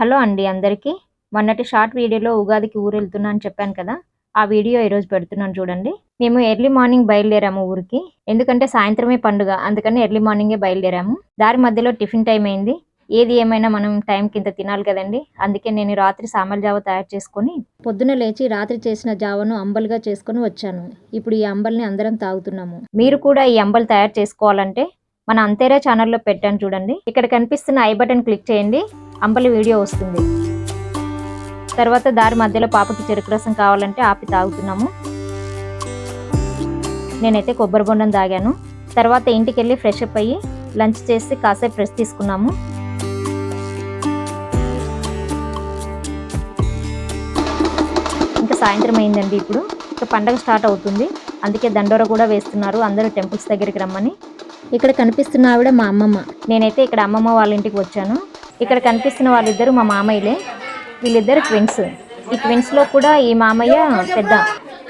Hello అండి అందరికీ. మొన్నటి షార్ట్ వీడియోలో ఉగాదికి ఊరు వెళ్తున్నా అని చెప్పాను కదా ఆ వీడియో ఈరోజు పెడుతున్నాను చూడండి. మేము ఎర్లీ మార్నింగ్ బయలుదేరాము ఊరికి. ఎందుకంటే సాయంత్రమే పండుగ అందుకని ఎర్లీ మార్నింగే బయలుదేరాము. దారి మధ్యలో టిఫిన్ టైం అయింది. ఏది ఏమైనా మనం టైం కింద తినాలి కదండి. అందుకే నేను రాత్రి సామల్ జావ తయారు చేసుకొని పొద్దున లేచి రాత్రి చేసిన జావను అంబలుగా చేసుకొని వచ్చాను. ఇప్పుడు ఈ అంబల్ని అందరం తాగుతున్నాము. మీరు కూడా ఈ అంబలు తయారు చేసుకోవాలంటే మన అంతేరా ఛానల్లో పెట్టాను చూడండి. ఇక్కడ కనిపిస్తున్న ఐ బటన్ క్లిక్ చేయండి. అంబలి వీడియో వస్తుంది. తర్వాత దారి మధ్యలో పాపకి చెరుకు రసం కావాలంటే ఆపి తాగుతున్నాము. నేనైతే కొబ్బరి బొండం తాగాను. తర్వాత ఇంటికి వెళ్ళి ఫ్రెష్ అప్ అయ్యి లంచ్ చేసి కాసేపు రెస్ట్ తీసుకున్నాము. ఇంకా సాయంత్రం అయిందండి ఇప్పుడు. ఇక పండగ స్టార్ట్ అవుతుంది. అందుకే దండోర కూడా వేస్తున్నారు. అందరూ టెంపుల్స్ దగ్గరికి రమ్మని. ఇక్కడ కనిపిస్తున్న ఆవిడ మా అమ్మమ్మ. నేనైతే ఇక్కడ అమ్మమ్మ వాళ్ళ ఇంటికి వచ్చాను. ఇక్కడ కనిపిస్తున్న వాళ్ళిద్దరు మా మామయ్యలే. వీళ్ళిద్దరు ట్విన్స్ ఈ ట్విన్స్లో కూడా ఈ మామయ్య పెద్ద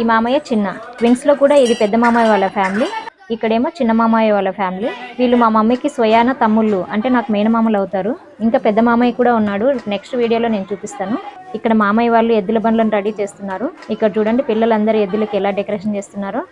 ఈ మామయ్య చిన్న. ట్విన్స్లో కూడా ఇది పెద్ద మామయ్య వాళ్ళ ఫ్యామిలీ ఇక్కడేమో చిన్న మామయ్య వాళ్ళ ఫ్యామిలీ వీళ్ళు మా మమ్మీకి స్వయాన తమ్ముళ్ళు. అంటే నాకు మేనమామలు అవుతారు. ఇంకా పెద్ద మామయ్య కూడా ఉన్నాడు. నెక్స్ట్ వీడియోలో నేను చూపిస్తాను. ఇక్కడ మామయ్య వాళ్ళు ఎద్దుల బండ్లను రెడీ చేస్తున్నారు. ఇక్కడ చూడండి పిల్లలందరూ ఎద్దులకి ఎలా డెకరేషన్ చేస్తున్నారో.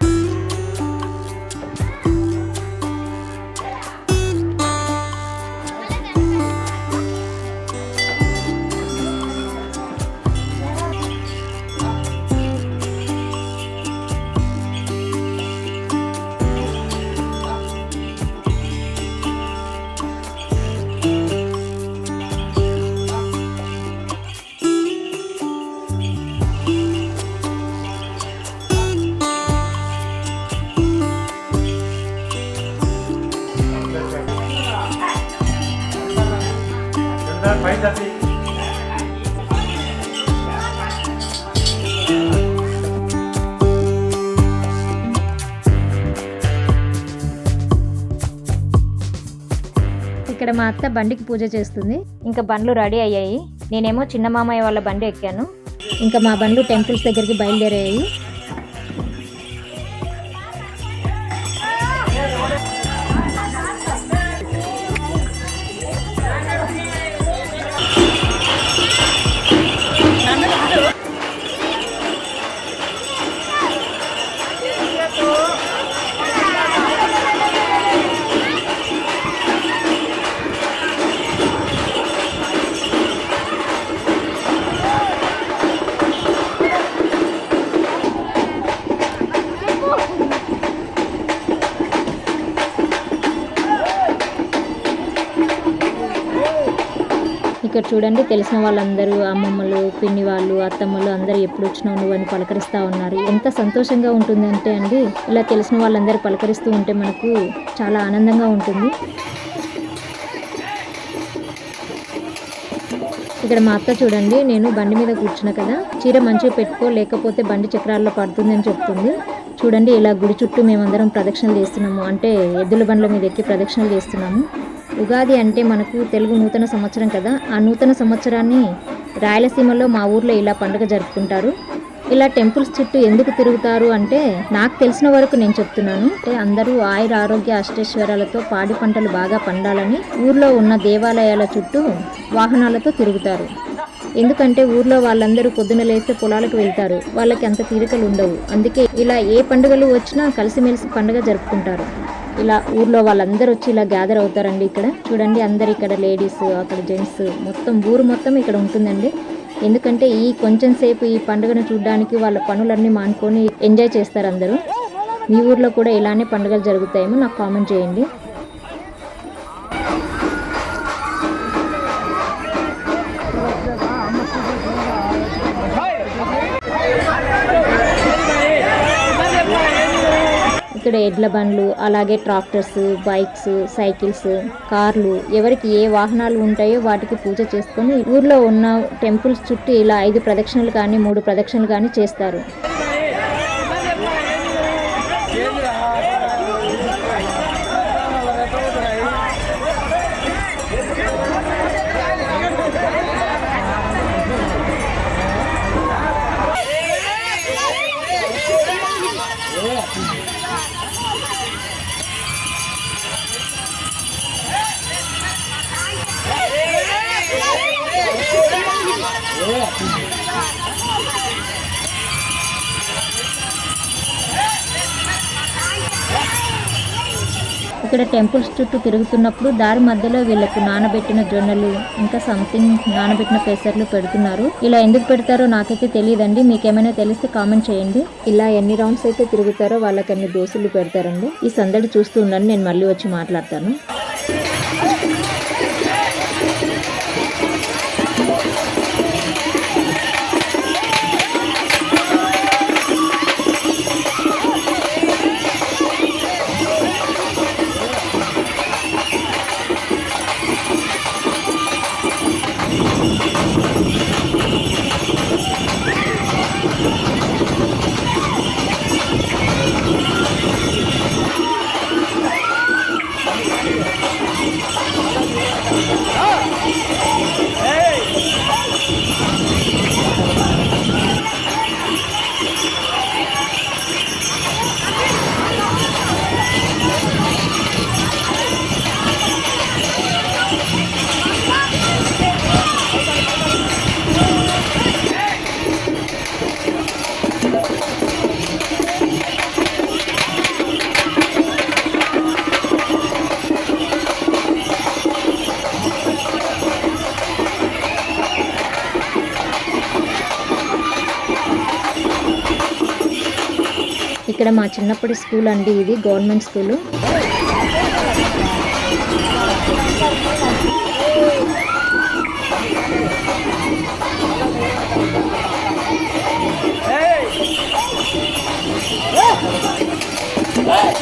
ఇక్కడ మా అత్త బండికి పూజ చేస్తుంది. ఇంకా బండ్లు రెడీ అయ్యాయి. నేనేమో చిన్న మామయ్య వాళ్ళ బండి ఎక్కాను. ఇంకా మా బండ్లు టెంపుల్స్ దగ్గరికి బయలుదేరాయి. ఇక్కడ చూడండి తెలిసిన వాళ్ళందరూ అమ్మమ్మలు పిన్ని వాళ్ళు అత్తమ్మలు అందరూ ఎప్పుడు వచ్చినావు నువ్వు అని పలకరిస్తూ ఉన్నారు. ఎంత సంతోషంగా ఉంటుంది అంటే అండి ఇలా తెలిసిన వాళ్ళందరూ పలకరిస్తూ ఉంటే మనకు చాలా ఆనందంగా ఉంటుంది. ఇక్కడ మా అత్త చూడండి నేను బండి మీద కూర్చున్నా కదా చీర మంచిగా పెట్టుకో లేకపోతే బండి చక్రాల్లో పడుతుంది అని చెప్తుంది. చూడండి ఇలా గుడి చుట్టూ మేమందరం ప్రదక్షిణలు చేస్తున్నాము. అంటే ఎద్దుల బండ్ల మీద ఎక్కి ప్రదక్షిణలు చేస్తున్నాము. ఉగాది అంటే మనకు తెలుగు నూతన సంవత్సరం కదా. ఆ నూతన సంవత్సరాన్ని రాయలసీమలో మా ఊర్లో ఇలా పండుగ జరుపుకుంటారు. ఇలా టెంపుల్స్ చుట్టూ ఎందుకు తిరుగుతారు అంటే నాకు తెలిసిన వరకు నేను చెప్తున్నాను. అంటే అందరూ ఆయుర ఆరోగ్య అష్టైశ్వర్యాలతో పాడి పంటలు బాగా పండాలని ఊర్లో ఉన్న దేవాలయాల చుట్టూ వాహనాలతో తిరుగుతారు. ఎందుకంటే ఊర్లో వాళ్ళందరూ పొద్దున లేస్తే పొలాలకు వెళ్తారు. వాళ్ళకి అంత తీరికలు ఉండవు. అందుకే ఇలా ఏ పండుగలు వచ్చినా కలిసిమెలిసి పండుగ జరుపుకుంటారు. ఇలా ఊర్లో వాళ్ళందరూ వచ్చి ఇలా గ్యాదర్ అవుతారండి ఇక్కడ. చూడండి అందరు ఇక్కడ లేడీస్ అక్కడ జెంట్స్ మొత్తం ఊరు మొత్తం ఇక్కడ ఉంటుందండి. ఎందుకంటే ఈ కొంచెం సేపు ఈ పండుగను చూడడానికి వాళ్ళ పనులన్నీ మానుకొని ఎంజాయ్ చేస్తారు అందరూ. మీ ఊర్లో కూడా ఇలానే పండుగలు జరుగుతాయేమో నాకు కామెంట్ చేయండి. ఇక్కడ ఎడ్ల బండ్లు అలాగే ట్రాక్టర్స్ బైక్స్ సైకిల్స్ కార్లు ఎవరికి ఏ వాహనాలు ఉంటాయో వాటికి పూజ చేసుకొని ఊర్లో ఉన్న టెంపుల్స్ చుట్టూ ఇలా ఐదు ప్రదక్షిణలు కానీ మూడు ప్రదక్షిణలు కానీ చేస్తారు. ఇక్కడ టెంపుల్స్ చుట్టూ తిరుగుతున్నప్పుడు దారి మధ్యలో వీళ్ళకు నానబెట్టిన జొన్నలు ఇంకా సంథింగ్ నానబెట్టిన పెసర్లు పెడుతున్నారు. ఇలా ఎందుకు పెడతారో నాకైతే తెలియదండి. మీకేమైనా తెలిస్తే కామెంట్ చేయండి. ఇలా ఎన్ని రౌండ్స్ అయితే తిరుగుతారో వాళ్ళకి అన్ని దోశలు పెడతారండి. ఈ సందడి చూస్తూ ఉన్నాను నేను మళ్ళీ వచ్చి మాట్లాడతాను. ఇక్కడ మా చిన్నప్పటి స్కూల్ అండి ఇది గవర్నమెంట్ స్కూలు Hey!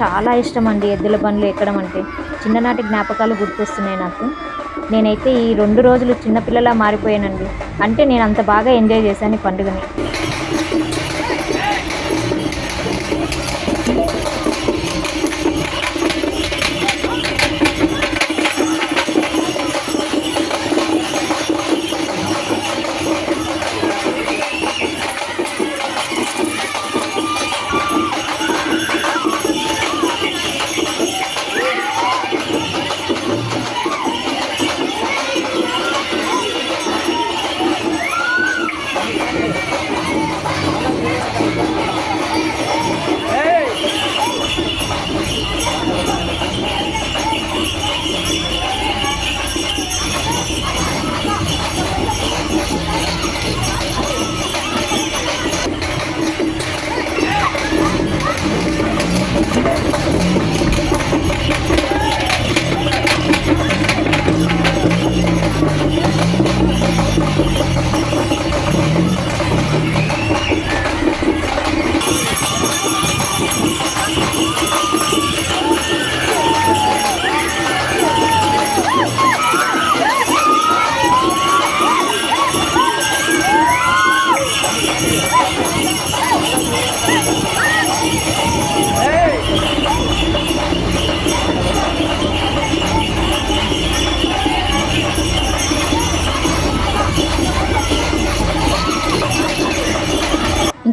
చాలా ఇష్టం అండి ఎద్దుల బండ్లు ఎక్కడం అంటే. చిన్ననాటి జ్ఞాపకాలు గుర్తొస్తున్నాయి నాకు. నేనైతే ఈ రెండు రోజులు చిన్నపిల్లలా మారిపోయానండి. అంటే నేను అంత బాగా ఎంజాయ్ చేశాను ఈ పండుగని.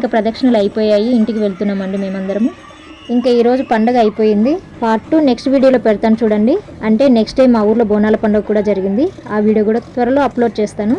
ఇంకా ప్రదక్షిణలు అయిపోయాయి. ఇంటికి వెళ్తున్నామండి మేమందరము. ఇంకా ఈరోజు పండగ అయిపోయింది. పార్ట్ టూ నెక్స్ట్ వీడియోలో పెడతాను చూడండి. అంటే నెక్స్ట్ డే మా ఊర్లో బోనాల పండుగ కూడా జరిగింది. ఆ వీడియో కూడా త్వరలో అప్లోడ్ చేస్తాను.